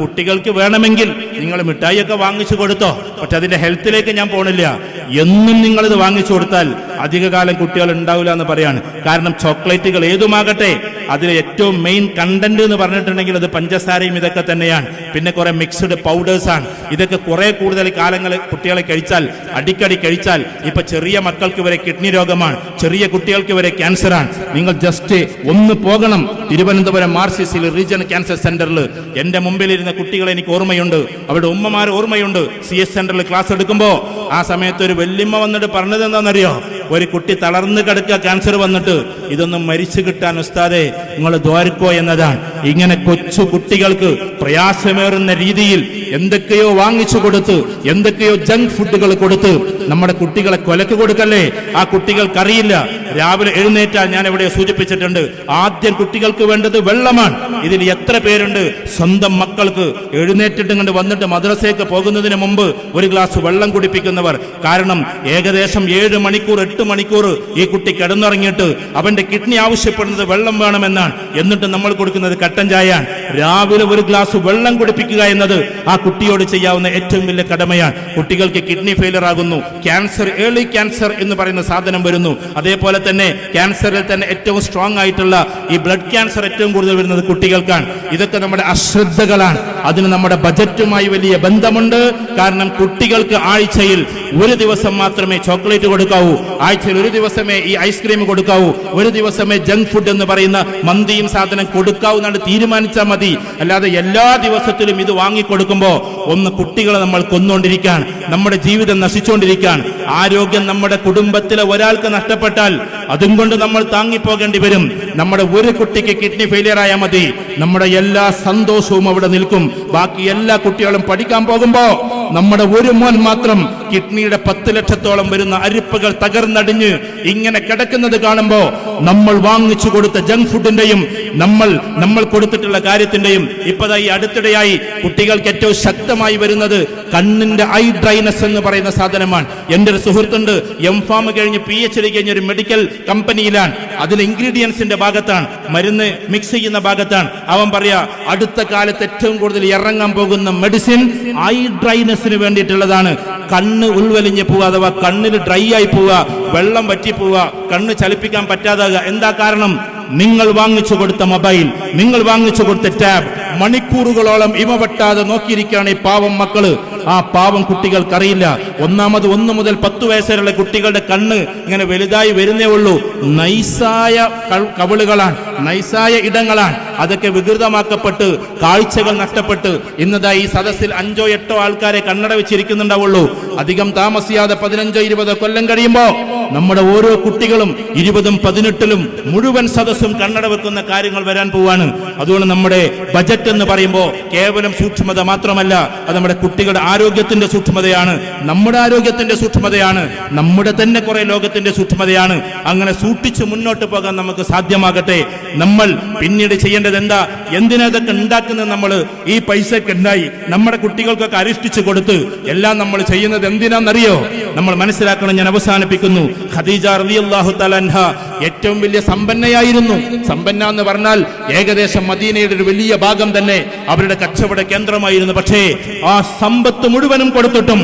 കുട്ടികൾക്ക് വേണമെങ്കിൽ നിങ്ങൾ മിഠായിയൊക്കെ വാങ്ങിച്ചു കൊടുത്തോ. പക്ഷെ അതിന്റെ ഹെൽത്തിലേക്ക് ഞാൻ പോണില്ല. എന്നും നിങ്ങൾ ഇത് വാങ്ങിച്ചു കൊടുത്താൽ അധികകാലം കുട്ടികൾ ഉണ്ടാവില്ല എന്ന് പറയാണ്. കാരണം ചോക്ലേറ്റുകൾ ഏതുമാകട്ടെ അതിലെ ഏറ്റവും മെയിൻ കണ്ടന്റ് എന്ന് പറഞ്ഞിട്ടുണ്ടെങ്കിൽ അത് പഞ്ചസാരയും ഇതൊക്കെ തന്നെയാണ്. പിന്നെ കുറെ മിക്സ്ഡ് പൗഡേഴ്സ് ആണ്. ഇതൊക്കെ കുറെ കൂടുതൽ കാലങ്ങൾ കുട്ടികളെ കഴിച്ചാൽ അടിക്കടി കഴിച്ചാൽ ഇപ്പൊ ചെറിയ മക്കൾക്ക് വരെ കിഡ്നി രോഗമാണ് ചെറിയ കുട്ടികൾക്ക് വരെ ക്യാൻസറാണ് നിങ്ങൾ ജസ്റ്റ് ഒന്ന് പോകണം. തിരുവനന്തപുരം മാർസിസിൽ റീജിയണൽ ക്യാൻസർ സെന്ററിൽ എന്റെ മുമ്പിലിരുന്ന കുട്ടികളെ എനിക്ക് ഓർമ്മയുണ്ട്. അവരുടെ ഉമ്മമാർ ഓർമ്മയുണ്ട്. സി എസ് സെന്ററിൽ ക്ലാസ് എടുക്കുമ്പോൾ ആ സമയത്ത് ഒരു വെല്ലുമ്മ വന്നിട്ട് പറഞ്ഞത് എന്താണെന്നറിയോ ഒരു കുട്ടി തളർന്നു കിടക്കുക ക്യാൻസർ വന്നിട്ട് ഇതൊന്നും മരിച്ചു കിട്ടാൻ ഉസ്താദെ നിങ്ങൾ ദ്വാരക്കോ എന്നതാണ്. ഇങ്ങനെ കൊച്ചു കുട്ടികൾക്ക് പ്രയാസമേറുന്ന രീതിയിൽ എന്തൊക്കെയോ വാങ്ങിച്ചു കൊടുത്ത് എന്തൊക്കെയോ ജങ്ക് ഫുഡുകൾ കൊടുത്ത് നമ്മുടെ കുട്ടികളെ കൊലക്ക് കൊടുക്കല്ലേ? ആ കുട്ടികൾക്കറിയില്ല. രാവിലെ എഴുന്നേറ്റാൽ ഞാൻ ഇവിടെ സൂചിപ്പിച്ചിട്ടുണ്ട്. ആദ്യം കുട്ടികൾക്ക് വേണ്ടത് വെള്ളമാണ്. ഇതിൽ എത്ര പേരുണ്ട്? സ്വന്തം മക്കൾക്ക് എഴുന്നേറ്റിട്ട് കണ്ട് വന്നിട്ട് മദ്രസയ്ക്ക് പോകുന്നതിന് മുമ്പ് ഒരു ഗ്ലാസ് വെള്ളം കുടിപ്പിക്കുന്നവർ. കാരണം ഏകദേശം ഏഴ് മണിക്കൂർ എട്ട് മണിക്കൂർ ഈ കുട്ടി കിടന്നുറങ്ങിയിട്ട് അവന്റെ കിഡ്നി ആവശ്യപ്പെടുന്നത് വെള്ളം വേണമെന്നാണ്. എന്നിട്ട് നമ്മൾ കൊടുക്കുന്നത് കട്ടൻ ചായയാണ് രാവിലെ ഒരു ഗ്ലാസ് വെള്ളം കുടിപ്പിക്കുക എന്നത് ആ കുട്ടിയോട് ചെയ്യാവുന്ന ഏറ്റവും വലിയ കടമയാണ്. കുട്ടികൾക്ക് കിഡ്നി ഫെയിലർ ആകുന്നു. ക്യാൻസർ ഏർലി ക്യാൻസർ എന്ന് പറയുന്ന സാധനം വരുന്നു. അതേപോലെ തന്നെ ക്യാൻസറിൽ തന്നെ ഏറ്റവും സ്ട്രോങ് ആയിട്ടുള്ള ഈ ബ്ലഡ് ക്യാൻസർ ഏറ്റവും കൂടുതൽ വരുന്നത് കുട്ടികൾക്കാണ്. ഇതൊക്കെ നമ്മുടെ അശ്രദ്ധകളാണ്. അതിന് നമ്മുടെ ബജറ്റുമായി വലിയ ബന്ധമുണ്ട്. കാരണം കുട്ടികൾക്ക് ആഴ്ചയിൽ ഒരു ദിവസം മാത്രമേ ചോക്ലേറ്റ് കൊടുക്കാവൂ. ആഴ്ചയിൽ ഒരു ദിവസമേ ഈ ഐസ്ക്രീം കൊടുക്കാവൂ. ഒരു ദിവസമേ ജങ്ക് ഫുഡ് എന്ന് പറയുന്ന മന്തിയും സാധനം കൊടുക്കാവൂ എന്നാണ് തീരുമാനിച്ചാൽ മതി. അല്ലാതെ എല്ലാ ദിവസത്തിലും ഇത് വാങ്ങിക്കൊടുക്കുമ്പോ ഒന്ന് കുട്ടികളെ നമ്മൾ കൊന്നുകൊണ്ടിരിക്കാൻ നമ്മുടെ ജീവിതം നശിച്ചുകൊണ്ടിരിക്കാൻ ആരോഗ്യം നമ്മുടെ കുടുംബത്തിലെ ഒരാൾക്ക് നഷ്ടപ്പെട്ടാൽ അതും കൊണ്ട് നമ്മൾ താങ്ങിപ്പോകേണ്ടി വരും. നമ്മുടെ ഒരു കുട്ടിക്ക് കിഡ്നി ഫെയിലിയർ ആയാൽ മതി. നമ്മുടെ എല്ലാ സന്തോഷവും അവിടെ നിൽക്കും. ബാക്കി എല്ലാ കുട്ടികളും പഠിക്കാൻ പോകുമ്പോ നമ്മുടെ ഒരു മോൻ മാത്രം കിഡ്നിയുടെ പത്ത് ലക്ഷത്തോളം വരുന്ന അരിപ്പകൾ തകർന്നടിഞ്ഞ് ഇങ്ങനെ കിടക്കുന്നത് കാണുമ്പോ നമ്മൾ വാങ്ങിച്ചു കൊടുത്ത ജങ്ക് ഫുഡിന്റെയും നമ്മൾ നമ്മൾ കൊടുത്തിട്ടുള്ള കാര്യത്തിന്റെയും ഇപ്പതായി അടുത്തിടെയായി കുട്ടികൾക്ക് ഏറ്റവും ശക്തമായി വരുന്നത് കണ്ണിന്റെ ഐ ഡ്രൈനസ് എന്ന് പറയുന്ന സാധനമാണ്. എന്റെ ഒരു സുഹൃത്തുണ്ട് എം ഫാം കഴിഞ്ഞ് പി എച്ച് ഡി കഴിഞ്ഞ ഒരു മെഡിക്കൽ കമ്പനിയിലാണ് അതിൽ ഇൻഗ്രീഡിയൻസിന്റെ ഭാഗത്താണ് മരുന്ന് മിക്സ് ചെയ്യുന്ന ഭാഗത്താണ്. അവൻ പറയാ അടുത്ത കാലത്ത് ഏറ്റവും കൂടുതൽ ഇറങ്ങാൻ പോകുന്ന മെഡിസിൻ ഐ ഡ്രൈനെസ്സിന് വേണ്ടിയിട്ടുള്ളതാണ്. കണ്ണ് ഉൾവലിഞ്ഞ് പോവുക അഥവാ കണ്ണിൽ ഡ്രൈ ആയി പോവുക വെള്ളം പറ്റിപ്പോവുക പോവുക കണ്ണ് ചലിപ്പിക്കാൻ പറ്റാതാകുക. എന്താ കാരണം? നിങ്ങൾ വാങ്ങിച്ചു കൊടുത്ത മൊബൈൽ നിങ്ങൾ വാങ്ങിച്ചു കൊടുത്ത ടാബ്. മണിക്കൂറുകളോളം ഇമ വെട്ടാതെ നോക്കിയിരിക്കുകയാണ് ഈ പാവം മക്കൾ. ആ പാവം കുട്ടികൾക്കറിയില്ല. ഒന്നാമത് ഒന്ന് മുതൽ പത്ത് വയസ്സുവരെയുള്ള കുട്ടികളുടെ കണ്ണ് ഇങ്ങനെ വലുതായി വരുന്നേ ഉള്ളൂ. നൈസായ കവിളുകളാണ്. നൈസായ ഇടങ്ങളാണ്. അതൊക്കെ വികൃതമാക്കപ്പെട്ട് കാഴ്ചകൾ നഷ്ടപ്പെട്ട് ഇന്നതാ ഈ സദസ്സിൽ അഞ്ചോ എട്ടോ ആൾക്കാരെ കണ്ണട വെച്ചിരിക്കുന്നുണ്ടാവുള്ളൂ. അധികം താമസിയാതെ പതിനഞ്ചോ ഇരുപതോ കൊല്ലം കഴിയുമ്പോ നമ്മുടെ ഓരോ കുട്ടികളും ഇരുപതും പതിനെട്ടിലും മുഴുവൻ സദസ്സും കണ്ണട വെക്കുന്ന കാര്യങ്ങൾ വരാൻ പോവാണ്. അതുകൊണ്ട് നമ്മുടെ ബജറ്റ് എന്ന് പറയുമ്പോൾ കേവലം സൂക്ഷ്മത മാത്രമല്ല അത് നമ്മുടെ കുട്ടികളുടെ ആരോഗ്യത്തിന്റെ സൂക്ഷ്മതയാണ് നമ്മുടെ ആരോഗ്യത്തിന്റെ സൂക്ഷ്മതയാണ് നമ്മുടെ തന്നെ കുറെ ലോകത്തിന്റെ സൂക്ഷ്മതയാണ്. അങ്ങനെ സൂക്ഷിച്ച് മുന്നോട്ട് പോകാൻ നമുക്ക് സാധ്യമാകട്ടെ. നമ്മൾ പിന്നീട് ചെയ്യേണ്ടത് എന്താ എന്തിനാ ഇതൊക്കെ ഉണ്ടാക്കുന്നത് നമ്മൾ ഈ പൈസക്ക് ഉണ്ടായി. നമ്മുടെ കുട്ടികൾക്കൊക്കെ അരിഷ്ടിച്ചു കൊടുത്ത് എല്ലാം നമ്മൾ ചെയ്യുന്നത് എന്തിനാണെന്നറിയോ? നമ്മൾ മനസ്സിലാക്കണം ഞാൻ അവസാനിപ്പിക്കുന്നു. ഖദീജ റളിയല്ലാഹു തആല ഏറ്റവും വലിയ സമ്പന്നയായിരുന്നു. സമ്പന്ന എന്ന് പറഞ്ഞാൽ ഏകദേശം മദീനയുടെ ഒരു വലിയ ഭാഗം തന്നെ. അവരുടെ കച്ചവട കേന്ദ്രമായിരുന്നു. പക്ഷേ ആ സമ്പത്ത് മുഴുവനും കൊടുത്തിട്ടും